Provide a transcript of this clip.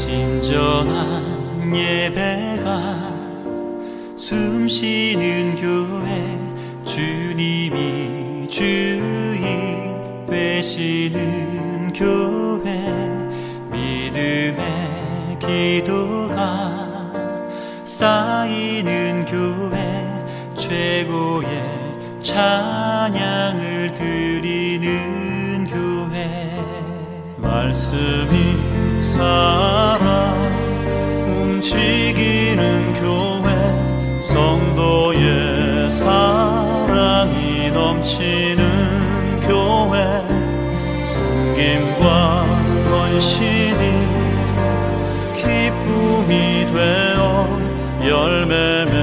진정한 예배가 숨 쉬는 교회 주님이 주인 되시는 교회 믿음의 기도가 쌓이는 교회 최고의 찬양을 드리는 교회. 말씀이 살아 움직이는 교회 성도의 사랑이 넘치는 교회 섬김과 헌신이 기쁨이 되어 열매 맺